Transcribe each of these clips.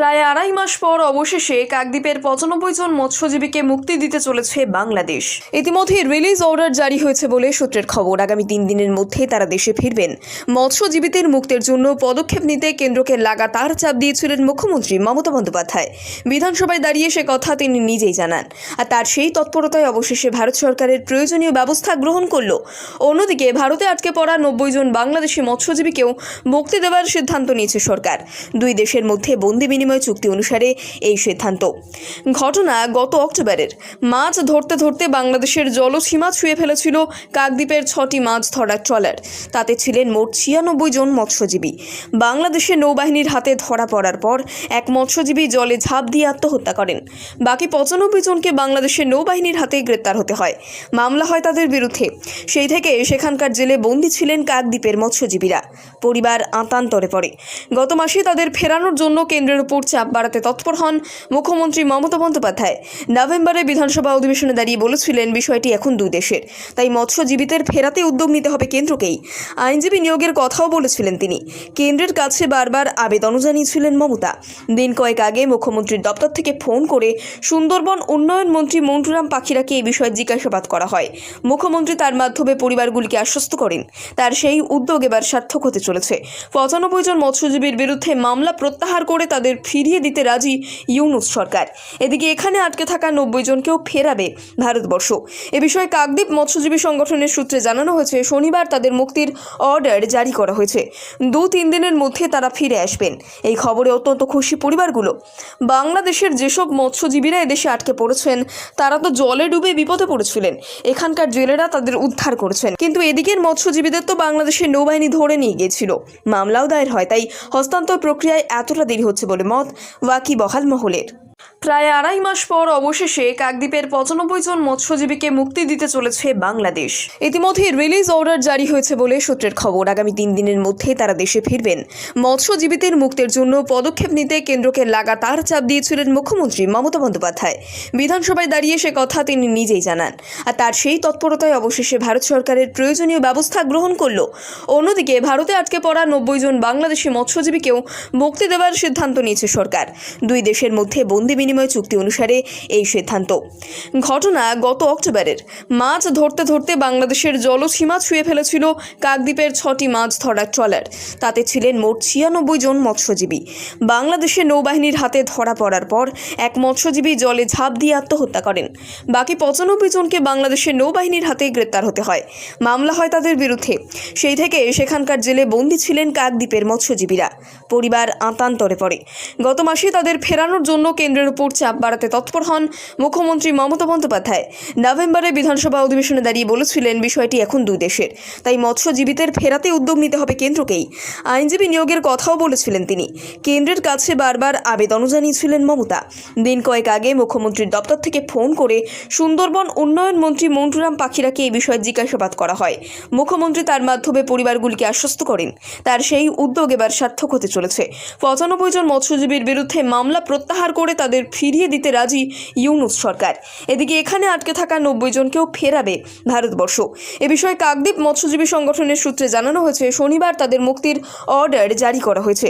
প্রায় আড়াই মাস পর অবশেষে কাকদ্বীপের পঁচানব্বই জন মৎস্যজীবীকে মুক্তি দিতে চলেছে বাংলাদেশ। ইতিমধ্যে রিলিজ অর্ডার জারি হয়েছে বলে সূত্রের খবর। আগামী তিন দিনের মধ্যে তারা দেশে ফিরবেন। মৎস্যজীবীদের মুক্তির জন্য পদক্ষেপ নিতে কেন্দ্রকে লাগাতার চাপ দিয়েছিলেন মুখ্যমন্ত্রী মমতা বন্দ্যোপাধ্যায়। বিধানসভায় দাঁড়িয়ে সে কথা তিনি নিজেই জানান। আর তার সেই তৎপরতায় অবশেষে ভারত সরকারের প্রয়োজনীয় ব্যবস্থা গ্রহণ করল। অন্যদিকে ভারতে আটকে পড়া নব্বই জন বাংলাদেশি মৎস্যজীবীকেও মুক্তি দেওয়ার সিদ্ধান্ত নিয়েছে সরকার। দুই দেশের মধ্যে বন্দি বিনিময় চুক্তি অনুসারে এই সিদ্ধান্ত। ঘটনা গত অক্টোবরের। মাছ ধরতে ধরতে বাংলাদেশের জলসীমা ছুঁয়ে ফেলেছিল কাকদ্বীপের ছটি মাছ ধরার ট্রলার। তাতে ছিলেন মোট ছিয়ানব্বই জন মৎস্যজীবী। বাংলাদেশের নৌবাহিনীর হাতে ধরা পড়ার পর এক মৎস্যজীবী জলে ঝাঁপ দিয়ে আত্মহত্যা করেন। বাকি পঁচানব্বই জনকে বাংলাদেশের নৌবাহিনীর হাতে গ্রেপ্তার হতে হয়। মামলা হয় তাদের বিরুদ্ধে। সেই থেকে সেখানকার জেলে বন্দী ছিলেন কাকদ্বীপের মৎস্যজীবীরা। পরিবার আতান্তরে পড়ে। গত মাসে তাদের ফেরানোর জন্য কেন্দ্রের উপর চাপ বাড়াতে তৎপর হন মুখ্যমন্ত্রী মমতা বন্দ্যোপাধ্যায়। নভেম্বরে বিধানসভা অধিবেশনে দাঁড়িয়ে বলেছিলেন, বিষয়টি এখন দুই দেশের। তাই মৎস্যজীবীদের ফেরাতে উদ্যোগ নিতে হবে কেন্দ্রকেই। আইনজীবী নিয়োগের কথাও বলেছিলেন তিনি। কেন্দ্রের কাছে বারবার আবেদনও জানিয়েছিলেন মমতা। দিন কয়েক আগে মুখ্যমন্ত্রীর দপ্তর থেকে ফোন করে সুন্দরবন উন্নয়ন মন্ত্রী মন্টুরাম পাখিরাকে এই বিষয়ে জিজ্ঞাসাবাদ করা হয়। মুখ্যমন্ত্রী তার মাধ্যমে পরিবারগুলিকে আশ্বস্ত করেন। তার সেই উদ্যোগ এবার সার্থক হতে চলেছে। পঁচানব্বই জন মৎস্যজীবীর বিরুদ্ধে মামলা প্রত্যাহার করে তাদের ফিরিয়ে দিতে রাজি ইউনুস সরকার। এদিকে এখানে আটকে থাকা নব্বই জনকেও ফেরাবে ভারতবর্ষ। এ বিষয়ে কাকদ্বীপ মৎস্যজীবী সংগঠনের সূত্রে জানানো হয়েছে, শনিবার তাদের মুক্তির অর্ডার জারি করা হয়েছে। দু তিন দিনের মধ্যে তারা ফিরে আসবেন। এই খবরে অত্যন্ত খুশি পরিবারগুলো। বাংলাদেশের যেসব মৎস্যজীবীরা এদেশে আটকে পড়েছেন, তারা তো জলে ডুবে বিপদে পড়েছিলেন। এখানকার জেলেরা তাদের উদ্ধার করেছেন। কিন্তু এদিকের মৎস্যজীবীদের তো বাংলাদেশের নৌবাহিনী ধরে নিয়ে গিয়েছিল। মামলাও দায়ের হয়, তাই হস্তান্তর প্রক্রিয়ায় এতটা দেরি হচ্ছে বলে মত ওয়াকি বহাল মহলের। প্রায় আড়াই মাস পর অবশেষে কাকদ্বীপের পঁচানব্বই জন মৎস্যজীবীকে মুক্তি দিতে চলেছে বাংলাদেশ। ইতিমধ্যে রিলিজ অর্ডার জারি হয়েছে বলে সূত্রের খবর। আগামী তিন দিনের মধ্যে তারা দেশে ফিরবেন। মৎস্যজীবীদের মুক্তির জন্য পদক্ষেপ নিতে কেন্দ্রকে লাগাতার চাপ দিয়েছিলেন মুখ্যমন্ত্রী মমতা বন্দ্যোপাধ্যায়। বিধানসভায় দাঁড়িয়ে সে কথা তিনি নিজেই জানান। আর তার সেই তৎপরতায় অবশেষে ভারত সরকারের প্রয়োজনীয় ব্যবস্থা গ্রহণ করল। অন্যদিকে ভারতে আটকে পড়া নব্বই জন বাংলাদেশি মৎস্যজীবীকেও মুক্তি দেওয়ার সিদ্ধান্ত নিয়েছে সরকার। দুই দেশের মধ্যে বন্দি বিনিময় চুক্তি অনুসারে এই সিদ্ধান্ত। ঘটনা গত অক্টোবরের। মাছ ধরতে ধরতে বাংলাদেশের জলসীমা ছুঁয়ে ফেলেছিল কাকদ্বীপের ছটি মাছ ধরার ট্রলার। তাতে ছিলেন মোট ছিয়ানব্বই জন মৎস্যজীবী। বাংলাদেশের নৌবাহিনীর হাতে ধরা পড়ার পর এক মৎস্যজীবী জলে ঝাঁপ দিয়ে আত্মহত্যা করেন। বাকি পঁচানব্বই জনকে বাংলাদেশের নৌবাহিনীর হাতে গ্রেপ্তার হতে হয়। মামলা হয় তাদের বিরুদ্ধে। সেই থেকে সেখানকার জেলে বন্দী ছিলেন কাকদ্বীপের মৎস্যজীবীরা। পরিবার আতান্তরে পড়ে। গত মাসে তাদের ফেরানোর জন্য কেন্দ্রের উপর চাপ বাড়াতে তৎপর হন মুখ্যমন্ত্রী মমতা বন্দ্যোপাধ্যায়। নভেম্বরে বিধানসভা অধিবেশনে দাঁড়িয়ে বলেছিলেন, বিষয়টি এখন দুই দেশের। তাই মৎস্যজীবীদের ফেরাতে উদ্যোগ নিতে হবে কেন্দ্রকেই। আইনজীবী নিয়োগের কথাও বলেছিলেন তিনি। কেন্দ্রের কাছে বারবার আবেদনও জানিয়েছিলেন মমতা। দিন কয়েক আগে মুখ্যমন্ত্রীর দপ্তর থেকে ফোন করে সুন্দরবন উন্নয়ন মন্ত্রী মন্টুরাম পাখিরাকে এই বিষয়ে জিজ্ঞাসাবাদ করা হয়। মুখ্যমন্ত্রী তার মাধ্যমে পরিবারগুলিকে আশ্বস্ত করেন। তার সেই উদ্যোগ এবার সার্থক হতে চলেছে। পঁচানব্বই জন মৎস্যজীবীর বিরুদ্ধে মামলা প্রত্যাহার করে তাদের ফিরিয়ে দিতে রাজি ইউনুস সরকার। এদিকে এখানে আটকে থাকা নব্বই জনকেও ফেরাবে ভারতবর্ষ। এ বিষয়ে কাকদ্বীপ মৎস্যজীবী সংগঠনের সূত্রে জানানো হয়েছে, শনিবার তাদের মুক্তির অর্ডার জারি করা হয়েছে।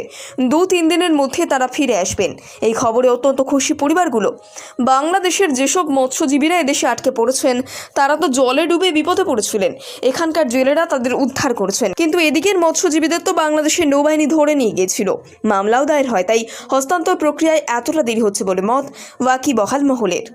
দু তিন দিনের মধ্যে তারা ফিরে আসবেন। এই খবরে অত্যন্ত খুশি পরিবারগুলো। বাংলাদেশের যেসব মৎস্যজীবীরা এদেশে আটকে পড়েছেন, তারা তো জলে ডুবে বিপদে পড়েছিলেন। এখানকার জেলেরা তাদের উদ্ধার করেছেন। কিন্তু এদিকের মৎস্যজীবীদের তো বাংলাদেশের নৌবাহিনী ধরে নিয়ে গিয়েছিল। মামলাও দায়ের হয়, তাই হস্তান্তর প্রক্রিয়ায় এতটা দেরি হচ্ছে বলে মত ওয়াকি বহাল মহলের।